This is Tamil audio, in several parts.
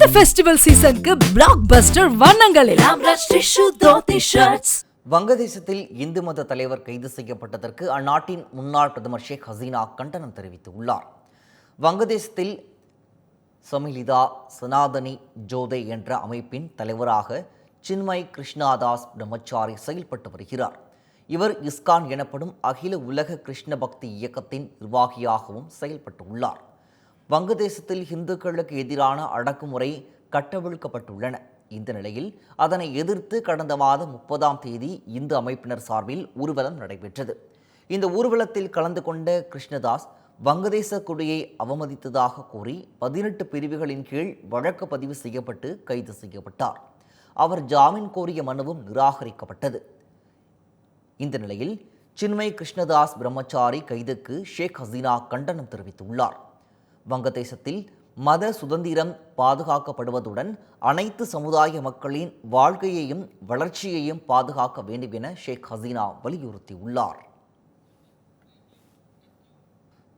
இந்த ஃபெஸ்டிவல் சீசனுக்கு பிளாக் பஸ்டர் வண்ணங்களில் வங்கதேசத்தில் இந்து மத தலைவர் கைது செய்யப்பட்டதற்கு அந்நாட்டின் முன்னாள் பிரதமர் ஷேக் ஹசீனா கண்டனம் தெரிவித்துள்ளார். வங்கதேசத்தில் சமிலிதா சனாதனி ஜோதே என்ற அமைப்பின் தலைவராக சின்மய் கிருஷ்ணாதாஸ் பிரம்மச்சாரி செயல்பட்டு வருகிறார். இவர் இஸ்கான் எனப்படும் அகில உலக கிருஷ்ண பக்தி இயக்கத்தின் நிர்வாகியாகவும் செயல்பட்டு உள்ளார். வங்கதேசத்தில் இந்துக்களுக்கு எதிரான அடக்குமுறை கட்டவிழ்க்கப்பட்டுள்ளன. இந்த நிலையில் அதனை எதிர்த்து கடந்த மாதம் முப்பதாம் தேதி இந்து அமைப்பினர் சார்பில் ஊர்வலம் நடைபெற்றது. இந்த ஊர்வலத்தில் கலந்து கொண்ட கிருஷ்ணதாஸ் வங்கதேச கொடியை அவமதித்ததாக கூறி பதினெட்டு பிரிவுகளின் கீழ் வழக்கு பதிவு செய்யப்பட்டு கைது செய்யப்பட்டார். அவர் ஜாமீன் கோரிய மனுவும் நிராகரிக்கப்பட்டது. இந்த நிலையில் சின்மய் கிருஷ்ணதாஸ் பிரம்மச்சாரி கைதுக்கு ஷேக் ஹசீனா கண்டனம் தெரிவித்துள்ளார். வங்கதேசத்தில் மத சுதந்திரம் பாதுகாக்கப்படுவதுடன் அனைத்து சமுதாய மக்களின் வாழ்க்கையையும் வளர்ச்சியையும் பாதுகாக்க வேண்டும் என ஷேக் ஹசீனா வலியுறுத்தியுள்ளார்.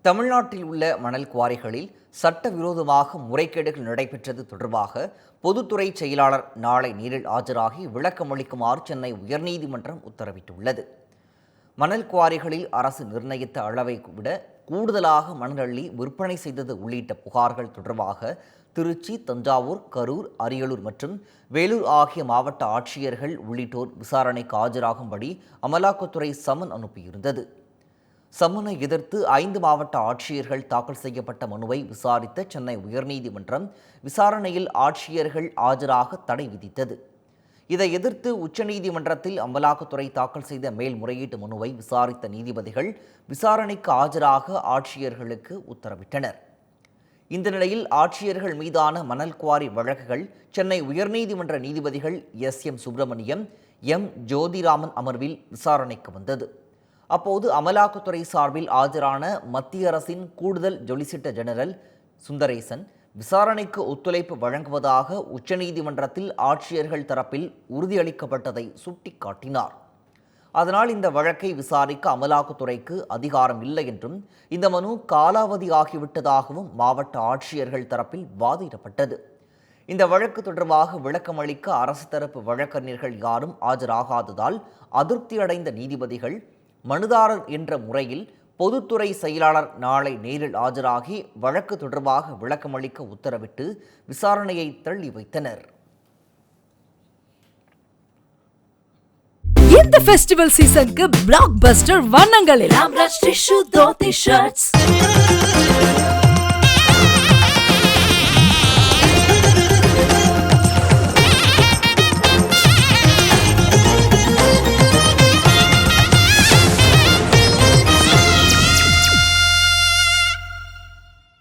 தமிழ்நாட்டில் உள்ள மணல் குவாரிகளில் சட்டவிரோதமாக முறைகேடுகள் நடைபெற்றது தொடர்பாக பொதுத்துறை செயலாளர் நாளை நேரில் ஆஜராகி விளக்கமளிக்குமாறு சென்னை உயர்நீதிமன்றம் உத்தரவிட்டுள்ளது. மணல் குவாரிகளில் அரசு நிர்ணயித்த அளவை விட கூடுதலாக மணலள்ளி விற்பனை செய்தது உள்ளிட்ட புகார்கள் தொடர்பாக திருச்சி தஞ்சாவூர் கரூர் அரியலூர் மற்றும் வேலூர் ஆகிய மாவட்ட ஆட்சியர்கள் உள்ளிட்டோர் விசாரணைக்கு ஆஜராகும்படி அமலாக்கத்துறை சமன் அனுப்பியிருந்தது. சம்மனை எதிர்த்து ஐந்து மாவட்ட ஆட்சியர்கள் தாக்கல் செய்யப்பட்ட மனுவை விசாரித்த சென்னை உயர்நீதிமன்றம் விசாரணையில் ஆட்சியர்கள் ஆஜராக தடை விதித்தது. இதை எதிர்த்து உச்சநீதிமன்றத்தில் அமலாக்கத்துறை தாக்கல் செய்த மேல்முறையீட்டு மனுவை விசாரித்த நீதிபதிகள் விசாரணைக்கு ஆஜராக ஆட்சியர்களுக்கு உத்தரவிட்டனர். இந்த நிலையில் ஆட்சியர்கள் மீதான மணல் குவாரி வழக்குகள் சென்னை உயர்நீதிமன்ற நீதிபதிகள் S. M. Subramaniam M. Jothiraman அமர்வில் விசாரணைக்கு வந்தது. அப்போது அமலாக்கத்துறை சார்பில் ஆஜரான மத்திய அரசின் கூடுதல் ஜொலிசிட்டர் ஜெனரல் சுந்தரேசன் விசாரணைக்கு ஒத்துழைப்பு வழங்குவதாக உச்சநீதிமன்றத்தில் ஆட்சியர்கள் தரப்பில் உறுதியளிக்கப்பட்டதை சுட்டிக்காட்டினார். அதனால் இந்த வழக்கை விசாரிக்க அமலாக்கத்துறைக்கு அதிகாரம் இல்லை என்றும் இந்த மனு காலாவதி ஆகிவிட்டதாகவும் மாவட்ட ஆட்சியர்கள் தரப்பில் வாதிடப்பட்டது. இந்த வழக்கு தொடர்பாக விளக்கம் அளிக்க அரசு தரப்பு வழக்கறிஞர்கள் யாரும் ஆஜராகாததால் அதிருப்தியடைந்த நீதிபதிகள் மனுதாரர் என்ற முறையில் பொதுத்துறை செயலாளர் நாளை நேரில் ஆஜராகி வழக்கு தொடர்பாக விளக்கமளிக்க உத்தரவிட்டு விசாரணையை தள்ளி வைத்தனர். இந்த ஃபெஸ்டிவல் சீசனுக்கு பிளாக் பஸ்டர் வண்ணங்களில்